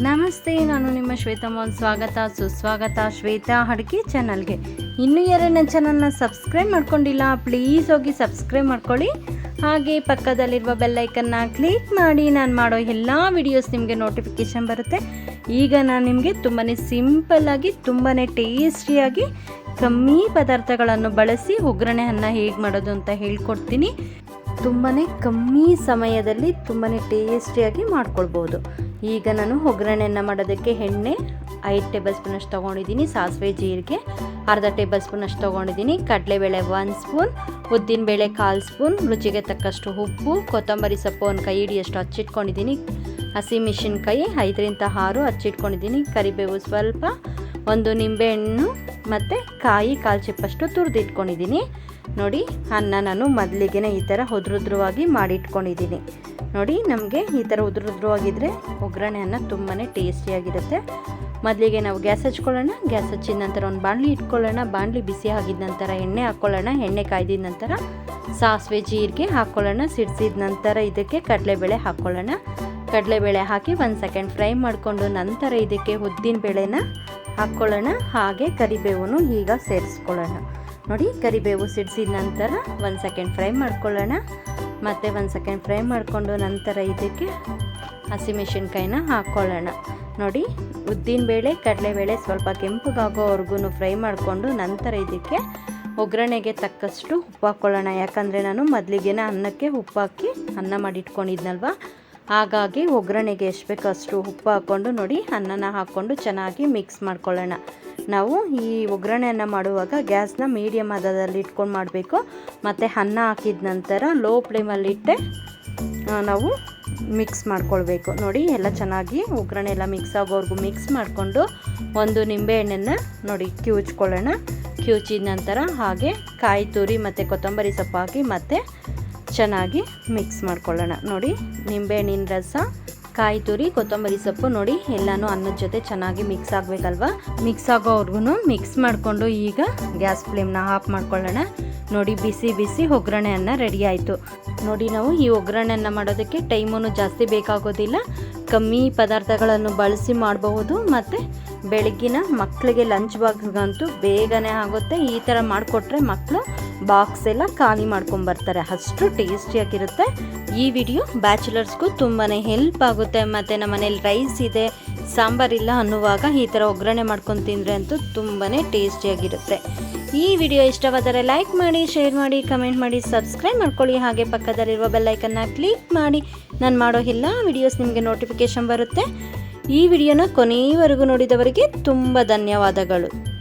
ನಮಸ್ತೆ, ನಾನು ನಿಮ್ಮ ಶ್ವೇತಾ ಮೋಹನ್ ಸ್ವಾಗತ, ಸುಸ್ವಾಗತ ಶ್ವೇತಾ ಅಡುಗೆ ಚಾನಲ್ಗೆ. ಇನ್ನೂ ಯಾರು ನನ್ನ ಚಾನಲ್ನ ಸಬ್ಸ್ಕ್ರೈಬ್ ಮಾಡ್ಕೊಂಡಿಲ್ಲ, ಪ್ಲೀಸ್ ಹೋಗಿ ಸಬ್ಸ್ಕ್ರೈಬ್ ಮಾಡ್ಕೊಳ್ಳಿ. ಹಾಗೆ ಪಕ್ಕದಲ್ಲಿರುವ ಬೆಲ್ಲೈಕನ್ನ ಕ್ಲಿಕ್ ಮಾಡಿ, ನಾನು ಮಾಡೋ ಎಲ್ಲ ವಿಡಿಯೋಸ್ ನಿಮಗೆ ನೋಟಿಫಿಕೇಷನ್ ಬರುತ್ತೆ. ಈಗ ನಾನು ನಿಮಗೆ ತುಂಬಾ ಸಿಂಪಲ್ಲಾಗಿ ತುಂಬಾ ಟೇಸ್ಟಿಯಾಗಿ ಕಮ್ಮಿ ಪದಾರ್ಥಗಳನ್ನು ಬಳಸಿ ಒಗ್ಗರಣೆ ಅನ್ನ ಹೇಗೆ ಮಾಡೋದು ಅಂತ ಹೇಳ್ಕೊಡ್ತೀನಿ. ತುಂಬಾ ಕಮ್ಮಿ ಸಮಯದಲ್ಲಿ ತುಂಬಾ ಟೇಸ್ಟಿಯಾಗಿ ಮಾಡ್ಕೊಳ್ಬೋದು. ಈಗ ನಾನು ಒಗ್ಗರಣೆಯನ್ನು ಮಾಡೋದಕ್ಕೆ ಎಣ್ಣೆ, ಐದು ಟೇಬಲ್ ಸ್ಪೂನಷ್ಟು ತೊಗೊಂಡಿದ್ದೀನಿ, ಸಾಸಿವೆ, ಜೀರಿಗೆ, ಅರ್ಧ ಟೇಬಲ್ ಸ್ಪೂನಷ್ಟು ತೊಗೊಂಡಿದ್ದೀನಿ, ಕಡಲೆಬೇಳೆ ಒಂದು ಸ್ಪೂನ್, ಉದ್ದಿನಬೇಳೆ ಕಾಲು ಸ್ಪೂನ್, ರುಚಿಗೆ ತಕ್ಕಷ್ಟು ಉಪ್ಪು, ಕೊತ್ತಂಬರಿ ಸೊಪ್ಪು ಒಂದು ಕೈ ಹಿಡಿಯಷ್ಟು ಹಚ್ಚಿಟ್ಕೊಂಡಿದ್ದೀನಿ. ಹಸಿ ಮೆಣಸಿನ್ಕಾಯಿ ಐದರಿಂದ ಆರು ಹಚ್ಚಿಟ್ಕೊಂಡಿದ್ದೀನಿ, ಕರಿಬೇವು ಸ್ವಲ್ಪ, ಒಂದು ನಿಂಬೆಹಣ್ಣು ಮತ್ತು ಕಾಯಿ ಕಾಲು ಚಿಪ್ಪಷ್ಟು ತುರಿದಿಟ್ಕೊಂಡಿದ್ದೀನಿ. ನೋಡಿ, ಅನ್ನ ನಾನು ಮೊದಲಿಗೆ ಈ ಥರ ಉದ್ರುದ್ರವಾಗಿ ಮಾಡಿಟ್ಕೊಂಡಿದ್ದೀನಿ. ನೋಡಿ, ನಮಗೆ ಈ ಥರ ಉದುರು ಉದುರುವಾಗಿದ್ದರೆ ಒಗ್ಗರಣೆ ಅನ್ನ ತುಂಬಾ ಟೇಸ್ಟಿಯಾಗಿರುತ್ತೆ ಮೊದಲಿಗೆ ನಾವು ಗ್ಯಾಸ್ ಹಚ್ಕೊಳ್ಳೋಣ, ಗ್ಯಾಸ್ ಹಚ್ಚಿದ ನಂತರ ಒಂದು ಬಾಣಲಿ ಇಟ್ಕೊಳ್ಳೋಣ. ಬಾಣಲಿ ಬಿಸಿ ಆಗಿದ ನಂತರ ಎಣ್ಣೆ ಹಾಕ್ಕೊಳ್ಳೋಣ ಎಣ್ಣೆ ಕಾಯ್ದಿದ ನಂತರ ಸಾಸಿವೆ, ಜೀರಿಗೆ ಹಾಕ್ಕೊಳ್ಳೋಣ ಸಿಡಿಸಿದ ನಂತರ ಇದಕ್ಕೆ ಕಡಲೆಬೇಳೆ ಹಾಕ್ಕೊಳ್ಳೋಣ ಕಡಲೆಬೇಳೆ ಹಾಕಿ ಒಂದು ಸೆಕೆಂಡ್ ಫ್ರೈ ಮಾಡಿಕೊಂಡು ನಂತರ ಇದಕ್ಕೆ ಉದ್ದಿನ ಬೇಳೆನ ಹಾಕ್ಕೊಳ್ಳೋಣ ಹಾಗೆ ಕರಿಬೇವನ್ನು ಈಗ ಸೇರಿಸ್ಕೊಳ್ಳೋಣ. ನೋಡಿ, ಕರಿಬೇವು ಸಿಡಿಸಿದ ನಂತರ ಒಂದು ಸೆಕೆಂಡ್ ಫ್ರೈ ಮಾಡ್ಕೊಳ್ಳೋಣ. ಮತ್ತು ಒಂದು ಸೆಕೆಂಡ್ ಫ್ರೈ ಮಾಡಿಕೊಂಡು ನಂತರ ಇದಕ್ಕೆ ಹಸಿಮೆಣಸಿನ್ಕಾಯಿನ ಹಾಕ್ಕೊಳ್ಳೋಣ ನೋಡಿ, ಉದ್ದಿನ ಬೇಳೆ, ಕಡಲೆ ಕಡಲೆಬೇಳೆ ಸ್ವಲ್ಪ ಕೆಂಪಗಾಗೋವರೆಗೂ ಫ್ರೈ ಮಾಡಿಕೊಂಡು ನಂತರ ಇದಕ್ಕೆ ಒಗ್ಗರಣೆಗೆ ತಕ್ಕಷ್ಟು ಉಪ್ಪು ಹಾಕ್ಕೊಳ್ಳೋಣ ಯಾಕಂದರೆ ನಾನು ಮೊದಲಿಗೆ ಅನ್ನಕ್ಕೆ ಉಪ್ಪು ಹಾಕಿ ಅನ್ನ ಮಾಡಿಟ್ಕೊಂಡಿದ್ನಲ್ವ? ಹಾಗಾಗಿ ಒಗ್ಗರಣೆಗೆ ಎಷ್ಟು ಬೇಕೋ ಅಷ್ಟು ಉಪ್ಪು ಹಾಕ್ಕೊಂಡು ನೋಡಿ, ಅನ್ನನ ಹಾಕ್ಕೊಂಡು ಚೆನ್ನಾಗಿ ಮಿಕ್ಸ್ ಮಾಡ್ಕೊಳ್ಳೋಣ. ನಾವು ಈ ಒಗ್ಗರಣೆಯನ್ನು ಮಾಡುವಾಗ ಗ್ಯಾಸ್ನ ಮೀಡಿಯಮ್ ಹದದಲ್ಲಿ ಇಟ್ಕೊಂಡು ಮಾಡಬೇಕು. ಮತ್ತು ಅನ್ನ ಹಾಕಿದ ನಂತರ ಲೋ ಫ್ಲೇಮಲ್ಲಿಟ್ಟೆ ನಾವು ಮಿಕ್ಸ್ ಮಾಡ್ಕೊಳ್ಬೇಕು. ನೋಡಿ, ಎಲ್ಲ ಚೆನ್ನಾಗಿ ಒಗ್ಗರಣೆ ಎಲ್ಲ ಮಿಕ್ಸ್ ಆಗೋವರೆಗೂ ಮಿಕ್ಸ್ ಮಾಡಿಕೊಂಡು ಒಂದು ನಿಂಬೆಹಣ್ಣನ್ನು ನೋಡಿ ಕಿವುಚ್ಕೊಳ್ಳೋಣ. ಕಿವುಚಿದ ನಂತರ ಹಾಗೆ ಕಾಯಿ ತುರಿ ಮತ್ತು ಕೊತ್ತಂಬರಿ ಸೊಪ್ಪು ಹಾಕಿ ಮತ್ತು ಚೆನ್ನಾಗಿ ಮಿಕ್ಸ್ ಮಾಡ್ಕೊಳ್ಳೋಣ. ನೋಡಿ ನಿಂಬೆಹಣ್ಣಿನ ರಸ, ಕಾಯಿ ತುರಿ, ಕೊತ್ತಂಬರಿ ಸೊಪ್ಪು ನೋಡಿ, ಎಲ್ಲನೂ ಅನ್ನದ ಜೊತೆ ಚೆನ್ನಾಗಿ ಮಿಕ್ಸ್ ಆಗಬೇಕಲ್ವ? ಮಿಕ್ಸ್ ಆಗೋವರೆಗೂ ಮಿಕ್ಸ್ ಮಾಡಿಕೊಂಡು ಈಗ ಗ್ಯಾಸ್ ಫ್ಲೇಮ್ನ ಆಫ್ ಮಾಡ್ಕೊಳ್ಳೋಣ. ನೋಡಿ, ಬಿಸಿ ಬಿಸಿ ಒಗ್ಗರಣೆಯನ್ನು ರೆಡಿ ಆಯಿತು. ನೋಡಿ ನಾವು ಈ ಒಗ್ಗರಣೆಯನ್ನು ಮಾಡೋದಕ್ಕೆ ಟೈಮೂ ಜಾಸ್ತಿ ಬೇಕಾಗೋದಿಲ್ಲ. ಕಮ್ಮಿ ಪದಾರ್ಥಗಳನ್ನು ಬಳಸಿ ಮಾಡಬಹುದು, ಮತ್ತು ಬೆಳಗ್ಗಿನ ಮಕ್ಕಳಿಗೆ ಲಂಚ್ ಬಾಕ್ಸ್ಗಂತೂ ಬೇಗನೆ ಆಗುತ್ತೆ. ಈ ಥರ ಮಾಡಿಕೊಟ್ರೆ ಮಕ್ಕಳು ಬಾಕ್ಸ್ ಎಲ್ಲ ಖಾಲಿ ಮಾಡ್ಕೊಂಬರ್ತಾರೆ ಅಷ್ಟು ಟೇಸ್ಟಿಯಾಗಿರುತ್ತೆ ಈ ವಿಡಿಯೋ ಬ್ಯಾಚುಲರ್ಸ್ಗೂ ತುಂಬಾ ಹೆಲ್ಪ್ ಆಗುತ್ತೆ. ಮತ್ತು ನಮ್ಮ ಮನೇಲಿ ರೈಸ್ ಇದೆ ಸಾಂಬಾರಿಲ್ಲ ಅನ್ನುವಾಗ ಈ ಥರ ಒಗ್ಗರಣೆ ಮಾಡ್ಕೊಂಡು ತಿಂದರೆ ಅಂತೂ ತುಂಬಾ ಟೇಸ್ಟಿಯಾಗಿರುತ್ತೆ. ಈ ವಿಡಿಯೋ ಇಷ್ಟವಾದರೆ ಲೈಕ್ ಮಾಡಿ, ಶೇರ್ ಮಾಡಿ, ಕಮೆಂಟ್ ಮಾಡಿ, ಸಬ್ಸ್ಕ್ರೈಬ್ ಮಾಡ್ಕೊಳ್ಳಿ. ಹಾಗೆ ಪಕ್ಕದಲ್ಲಿರುವ ಬೆಲ್ಲೈಕನ್ನ ಕ್ಲಿಕ್ ಮಾಡಿ. ನಾನು ಮಾಡೋ ಎಲ್ಲ ವಿಡಿಯೋಸ್ ನಿಮಗೆ ನೋಟಿಫಿಕೇಷನ್ ಬರುತ್ತೆ. ಈ ವಿಡಿಯೋನ ಕೊನೆಯವರೆಗೂ ನೋಡಿದವರಿಗೆ ತುಂಬ ಧನ್ಯವಾದಗಳು.